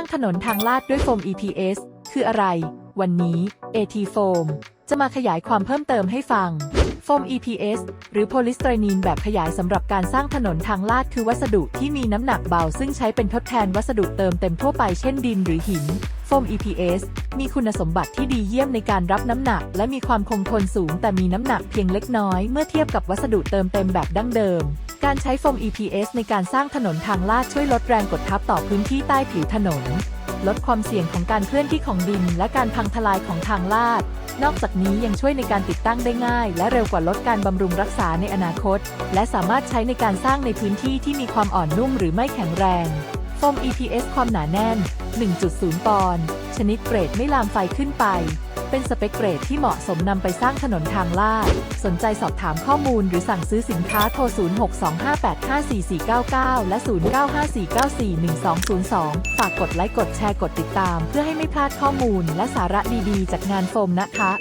างถนนทางลาดด้วยโฟม EPS คืออะไร วันนี้ AT Foam จะมาขยายความเพิ่มเติมให้ฟัง โฟม EPS หรือโพลิสไตรนีนแบบขยายสำหรับการสร้างถนนทางลาดคือวัสดุที่มีน้ำหนักเบา ซึ่งใช้เป็นทดแทนวัสดุเติมเต็มทั่วไปเช่นดินหรือหิน โฟม EPS มีคุณสมบัติที่ดีเยี่ยมในการรับน้ำหนัก และมีความคงทนสูง แต่มีน้ำหนักเพียงเล็กน้อยเมื่อเทียบกับวัสดุเติมเต็มแบบดั้งเดิม การใช้โฟม EPS ในการสร้างถนนทางลาดช่วยลดแรงกดทับต่อพื้นที่ใต้ผิวถนน ลดความเสี่ยงของการเคลื่อนที่ของดิน และการพังทลายของทางลาด นอกจากนี้ยังช่วยในการติดตั้งได้ง่าย และเร็วกว่าลดการบำรุงรักษาในอนาคต และสามารถใช้ในการสร้างในพื้นที่ที่มีความอ่อนนุ่มหรือไม่แข็งแรงโฟม EPS ความหนาแน่น 1.0 ปอนด์ ชนิดเกรดไม่ลามไฟขึ้นไป เป็นสเปคเกรดที่เหมาะสมนำไปสร้างถนนทางลาด สนใจสอบถามข้อมูลหรือสั่งซื้อสินค้าโทร 0625854499 และ 0954941202 ฝากกดไลค์กดแชร์กดติดตาม เพื่อให้ไม่พลาดข้อมูลและสาระดีๆ จากงานโฟมนะคะ